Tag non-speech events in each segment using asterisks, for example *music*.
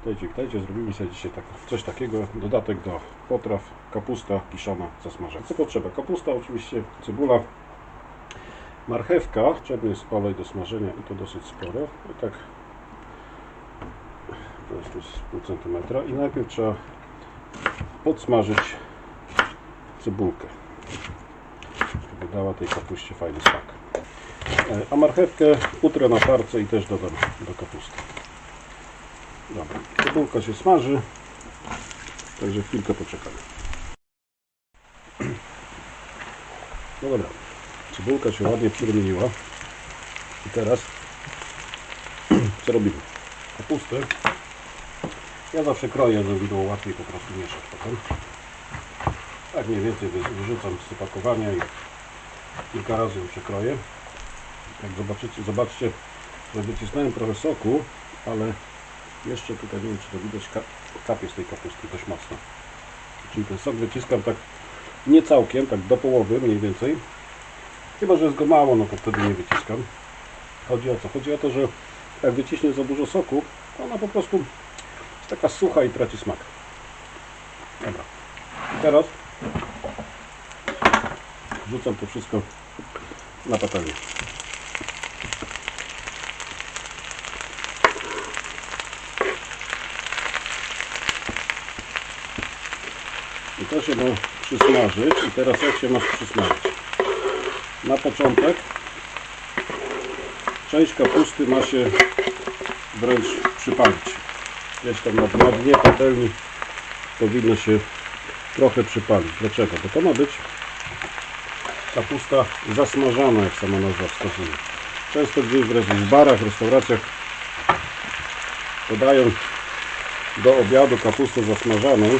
Witajcie, witajcie. Zrobimy sobie dzisiaj tak, coś takiego. Dodatek do potraw. Kapusta kiszona zasmażona. Co potrzeba? Kapusta oczywiście, cebula, marchewka. Potrzebny jest olej do smażenia i to dosyć sporo. I tak to jest pół centymetra. I najpierw trzeba podsmażyć cebulkę. Żeby dała tej kapuście fajny smak. E, A marchewkę utrę na tarce i też dodam do kapusty. Dobra, cebulka się smaży, także chwilkę poczekamy. No dobra, cebulka się ładnie przyrumieniła. I teraz *clears throat* co robimy? Kapustę. Ja zawsze kroję, żeby było łatwiej po prostu mieszać potem. Tak mniej więcej wy- wyrzucam z opakowania i kilka razy ją przekroję. Jak zobaczycie, zobaczcie, że wycisnąłem trochę soku, ale jeszcze tutaj nie wiem, czy to widać, ka- kapie z tej kapusty dość mocno. Czyli ten sok wyciskam tak nie całkiem, tak do połowy mniej więcej. Chyba, że jest go mało, no to wtedy nie wyciskam. Chodzi o co? Chodzi o to, że jak wyciśnie za dużo soku, ona po prostu jest taka sucha i traci smak. Dobra. I teraz wrzucam to wszystko na patelnię. To się ma przysmażyć. I teraz jak się masz przysmażyć? Na początek część kapusty ma się wręcz przypalić. Gdzieś tam na, na dnie patelni powinno się trochę przypalić. Dlaczego? Bo to ma być kapusta zasmażana, jak sama nazwa wskazuje. Często gdzieś w barach, restauracjach podają do obiadu kapustę zasmażaną,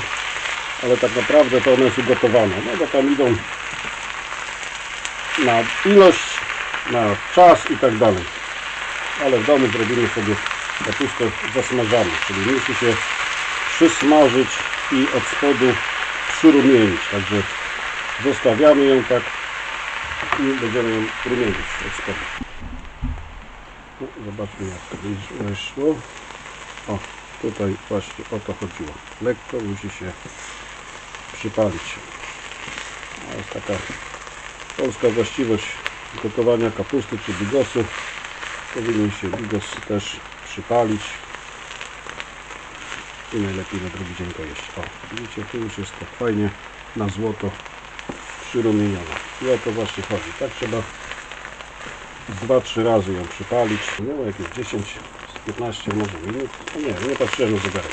ale tak naprawdę to ona jest ugotowana. No bo tam idą na ilość, na czas i tak dalej. Ale w domu zrobimy sobie kapustę zasmażaną, czyli musi się przysmażyć i od spodu przyrumienić. Także zostawiamy ją tak i będziemy ją rumienić od spodu. No, zobaczmy jak to wysz- wyszło. O, tutaj właśnie o to chodziło. Lekko musi się przypalić. To jest taka polska właściwość gotowania kapusty czy bigosu. Powinien się bigos też przypalić i najlepiej na drugi dzień go jeść. O, widzicie, tu już jest tak fajnie na złoto przyrumienione. I o to właśnie chodzi. Tak trzeba z 2-3 razy ją przypalić. Miało jakieś 10 15 może minut. No nie, nie patrzyłem na zegarek.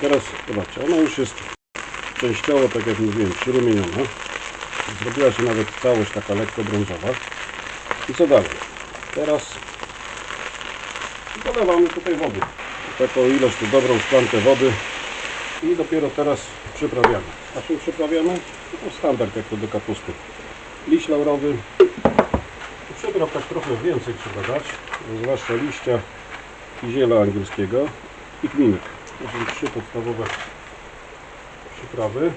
Teraz zobaczcie, ona już jest częściowo, tak jak mówiłem, przyrumieniona. Zrobiła się nawet całość taka lekko brązowa. I co dalej? Teraz dolewamy tutaj wody. Taką ilość, tu dobrą szklankę wody. I dopiero teraz przyprawiamy. A czym przyprawiamy? No standard jak to do kapusty. Liść laurowy. Przypraw tak trochę więcej trzeba dać. Zwłaszcza liścia i ziela angielskiego i kminek. To są trzy podstawowe przyprawy.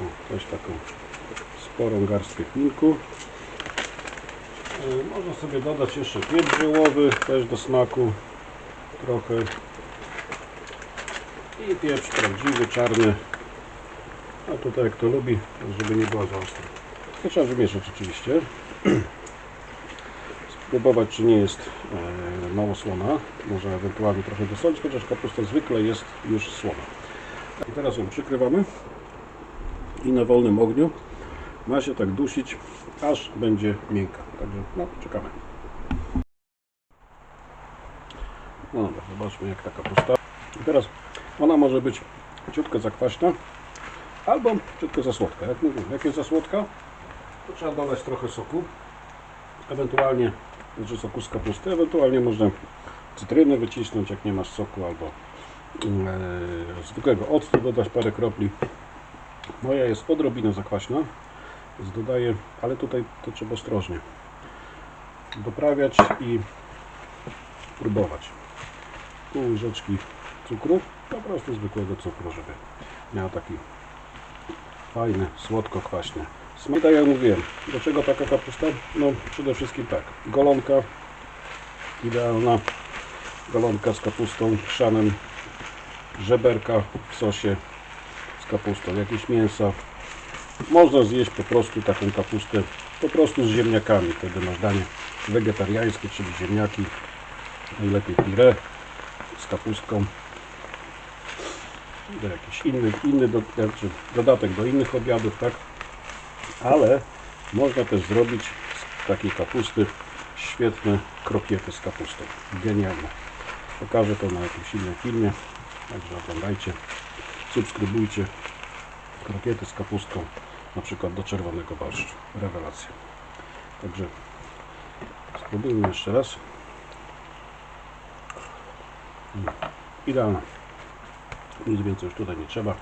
O, też taką sporą garstkę kminku. E, Można sobie dodać jeszcze pieprz ziołowy, też do smaku trochę. I pieprz prawdziwy, czarny. A tutaj kto lubi, żeby nie było za ostre. To trzeba wymieszać oczywiście. *clears throat* Spróbować czy nie jest e, mało słona. Może ewentualnie trochę dosolić, chociaż kapusta zwykle jest już słona. I teraz ją przykrywamy i na wolnym ogniu ma się tak dusić, aż będzie miękka. Także no, czekamy. No dobra, zobaczmy jak ta kapusta. I teraz ona może być ciutko za kwaśna, albo ciutko za słodka. Jak mówię, jak jest za słodka, to trzeba dodać trochę soku, ewentualnie znaczy soku z kapusty, ewentualnie można cytrynę wycisnąć, jak nie masz soku, albo e, zwykłego octu dodać parę kropli. Moja jest odrobinę za kwaśna, więc dodaję, ale tutaj to trzeba ostrożnie doprawiać i próbować. Pół łyżeczki cukru, po prostu zwykłego cukru, żeby miał taki fajny, słodko-kwaśny smak. Tak jak mówiłem, do czego taka kapusta? No przede wszystkim tak, golonka idealna golonka z kapustą, chrzanem, żeberka w sosie z kapustą, jakieś mięsa. Można zjeść po prostu taką kapustę, po prostu z ziemniakami. Wtedy masz danie wegetariańskie, czyli ziemniaki, najlepiej pire z kapustką. Do jakiś inny, inny do, znaczy dodatek do innych obiadów, tak? Ale można też zrobić z takiej kapusty świetne krokiety z kapustą. Genialne. Pokażę to na jakimś innym filmie, także oglądajcie, subskrybujcie. Krokiety z kapustą, na przykład do czerwonego barszczu. Rewelacja. Także spróbujmy jeszcze raz. Mm, Idealna. Nic więcej już tutaj nie trzeba.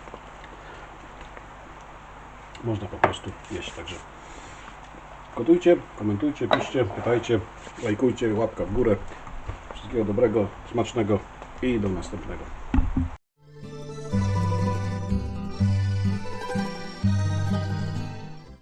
Można po prostu jeść. Także Kotujcie, komentujcie, piszcie, pytajcie, lajkujcie, łapka w górę. Wszystkiego dobrego, smacznego i do następnego.